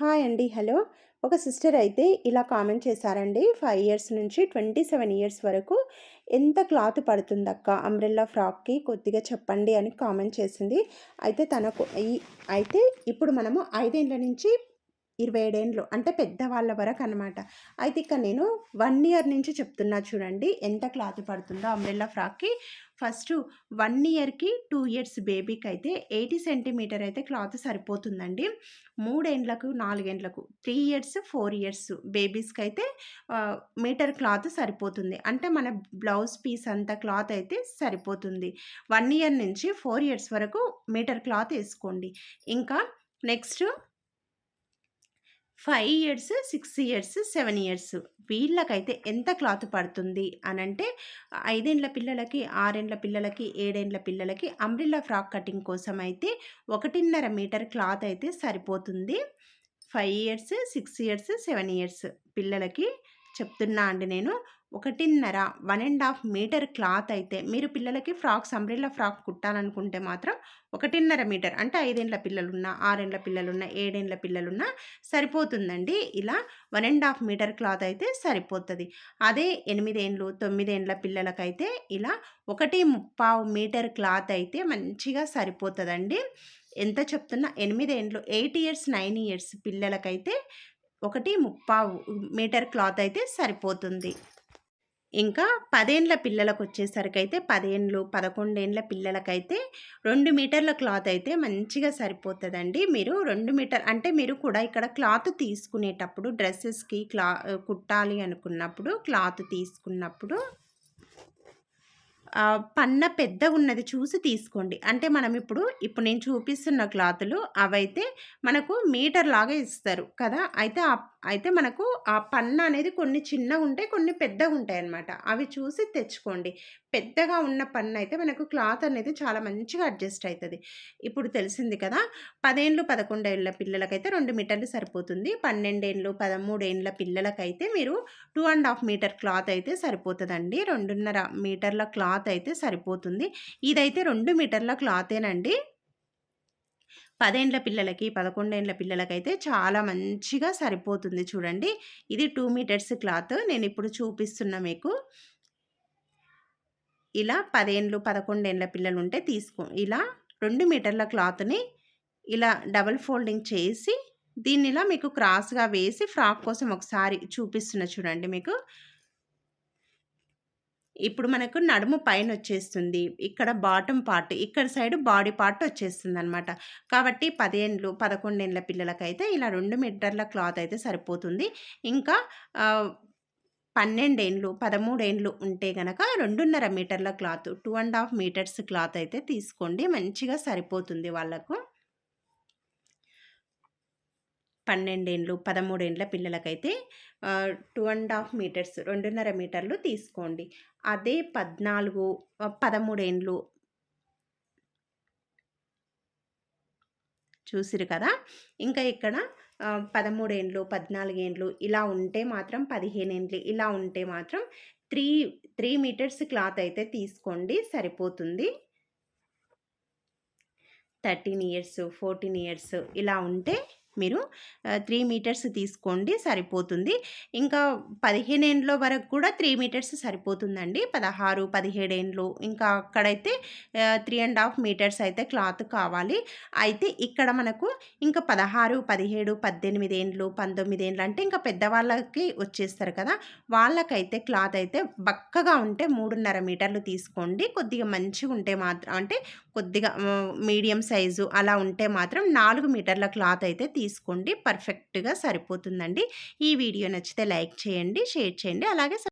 Hi అండి. Hello. ఒక sister అయితే ఇలా కామెంట్ చేశారండి. ఫైవ్ ఇయర్స్ నుంచి ట్వంటీ సెవెన్ ఇయర్స్ వరకు ఎంత క్లాత్ పడుతుందక్క? అంబ్రెల్లా ఫ్రాక్కి కొద్దిగా చెప్పండి అని కామెంట్ చేసింది. అయితే తనకు ఈ అయితే ఇప్పుడు మనము ఐదేండ్ల నుంచి ఇరవై ఏడేండ్లు అంటే పెద్దవాళ్ళ వరకు అనమాట అయితే ఇక నేను వన్ ఇయర్ నుంచి చెప్తున్నా చూడండి. ఎంత క్లాత్ పడుతుందో అంబ్రెల్లా ఫ్రాక్కి ఫస్ట్ వన్ ఇయర్కి టూ ఇయర్స్ బేబీకి అయితే ఎయిటీ సెంటీమీటర్ అయితే క్లాత్ సరిపోతుందండి. మూడేండ్లకు నాలుగేండ్లకు త్రీ ఇయర్స్ ఫోర్ ఇయర్స్ బేబీస్కి అయితే మీటర్ క్లాత్ సరిపోతుంది. అంటే మన బ్లౌజ్ పీస్ అంత క్లాత్ అయితే సరిపోతుంది. వన్ ఇయర్ నుంచి ఫోర్ ఇయర్స్ వరకు మీటర్ క్లాత్ వేసుకోండి. ఇంకా next five years six years seven years వీళ్ళకైతే ఎంత క్లాత్ పడుతుంది అని అంటే ఐదేండ్ల పిల్లలకి ఆరేండ్ల పిల్లలకి ఏడేండ్ల పిల్లలకి అంబ్రిల్లా ఫ్రాక్ కటింగ్ కోసం అయితే ఒకటిన్నర మీటర్ క్లాత్ అయితే సరిపోతుంది. Five years six years seven years పిల్లలకి చెప్తున్నా అండి నేను. ఒకటిన్నర one and half metre cloth అయితే మీరు పిల్లలకి ఫ్రాక్స్ అంబ్రిల్లా ఫ్రాక్ కుట్టాలనుకుంటే మాత్రం ఒకటిన్నర మీటర్ అంటే ఐదేండ్ల పిల్లలున్నా ఆరేండ్ల పిల్లలున్నా ఏడేండ్ల పిల్లలున్నా సరిపోతుందండి. ఇలా one and half metre cloth అయితే సరిపోతుంది. అదే ఎనిమిదేండ్లు తొమ్మిదేండ్ల పిల్లలకైతే ఇలా ఒకటి ముప్పావు మీటర్ క్లాత్ అయితే మంచిగా సరిపోతుందండి. ఎంత చెప్తున్నా ఎనిమిదేండ్లు ఎయిట్ ఇయర్స్ నైన్ ఇయర్స్ పిల్లలకైతే ఒకటి ముప్పావు మీటర్ క్లాత్ అయితే సరిపోతుంది. ఇంకా పదేండ్ల పిల్లలకు వచ్చేసరికి అయితే పదేండ్లు పదకొండేండ్ల పిల్లలకైతే రెండు మీటర్ల క్లాత్ అయితే మంచిగా సరిపోతుందండి. మీరు రెండు మీటర్ అంటే మీరు కూడా ఇక్కడ క్లాత్ తీసుకునేటప్పుడు డ్రెస్సెస్కి క్లా కుట్టాలి అనుకున్నప్పుడు క్లాత్ తీసుకున్నప్పుడు పన్న పెద్ద ఉన్నది చూసి తీసుకోండి. అంటే మనం ఇప్పుడు ఇప్పుడు నేను చూపిస్తున్న క్లాతులు అవైతే మనకు మీటర్ లాగా ఇస్తారు కదా. అయితే అయితే మనకు ఆ పన్న అనేది కొన్ని చిన్నగా ఉంటాయి కొన్ని పెద్దగా ఉంటాయి అన్నమాట. అవి చూసి తెచ్చుకోండి. పెద్దగా ఉన్న పన్ను అయితే మనకు క్లాత్ అనేది చాలా మంచిగా అడ్జస్ట్ అవుతుంది ఇప్పుడు తెలిసింది కదా పదేళ్ళు పదకొండేళ్ళ పిల్లలకైతే రెండు మీటర్లు సరిపోతుంది. పన్నెండేళ్ళు పదమూడేళ్ళ పిల్లలకైతే మీరు two and half metre cloth అయితే సరిపోతుందండి. రెండున్నర మీటర్ల క్లాత్ అయితే సరిపోతుంది. ఇదైతే రెండు మీటర్ల క్లాతేనండి. పదేండ్ల పిల్లలకి పదకొండేండ్ల పిల్లలకైతే చాలా మంచిగా సరిపోతుంది చూడండి. ఇది టూ మీటర్స్ క్లాత్. నేను ఇప్పుడు చూపిస్తున్నా మీకు. ఇలా పదేండ్లు పదకొండేండ్ల పిల్లలు ఉంటే తీసుకో ఇలా రెండు మీటర్ల క్లాత్ని ఇలా డబల్ ఫోల్డింగ్ చేసి దీన్ని ఇలా మీకు క్రాస్గా వేసి ఫ్రాక్ కోసం ఒకసారి చూపిస్తున్న చూడండి మీకు. ఇప్పుడు మనకు నడుము పైన వచ్చేస్తుంది. ఇక్కడ బాటమ్ పార్ట్ ఇక్కడ సైడ్ బాడీ పార్ట్ వచ్చేస్తుంది అనమాట కాబట్టి పదిహేనులు పదకొండేళ్ళ పిల్లలకైతే ఇలా రెండు మీటర్ల క్లాత్ అయితే సరిపోతుంది. ఇంకా పన్నెండేండ్లు పదమూడేండ్లు ఉంటే కనుక రెండున్నర మీటర్ల cloth two and half metres cloth అయితే తీసుకోండి. మంచిగా సరిపోతుంది వాళ్ళకు. పన్నెండేండ్లు పదమూడేండ్ల పిల్లలకైతే టూ అండ్ హాఫ్ మీటర్స్ రెండున్నర మీటర్లు తీసుకోండి. అదే పద్నాలుగు పదమూడేండ్లు చూసిరు కదా? ఇంకా ఇక్కడ పదమూడేండ్లు పద్నాలుగేండ్లు ఇలా ఉంటే మాత్రం పదిహేనేండ్లు ఇలా ఉంటే మాత్రం త్రీ త్రీ మీటర్స్ క్లాత్ అయితే తీసుకోండి సరిపోతుంది. థర్టీన్ ఇయర్స్ ఫోర్టీన్ ఇయర్స్ ఇలా ఉంటే మీరు త్రీ మీటర్స్ తీసుకోండి సరిపోతుంది. ఇంకా పదిహేను ఏండ్ల వరకు కూడా త్రీ మీటర్స్ సరిపోతుందండి. పదహారు పదిహేడేండ్లు ఇంకా అక్కడైతే త్రీ అండ్ హాఫ్ మీటర్స్ అయితే క్లాత్ కావాలి. అయితే ఇక్కడ మనకు ఇంకా పదహారు పదిహేడు పద్దెనిమిది ఏండ్లు పంతొమ్మిది ఏండ్లు అంటే ఇంకా పెద్దవాళ్ళకి వచ్చేస్తారు కదా. వాళ్ళకైతే క్లాత్ అయితే బక్కగా ఉంటే మూడున్నర మీటర్లు తీసుకోండి. కొద్దిగా మంచిగా ఉంటే మాత్రం అంటే కొద్దిగా మీడియం సైజు అలా ఉంటే మాత్రం నాలుగు మీటర్ల క్లాత్ అయితే తీసుకోండి. పర్ఫెక్ట్గా సరిపోతుందండి. ఈ వీడియో నచ్చితే లైక్ చేయండి షేర్ చేయండి. అలాగే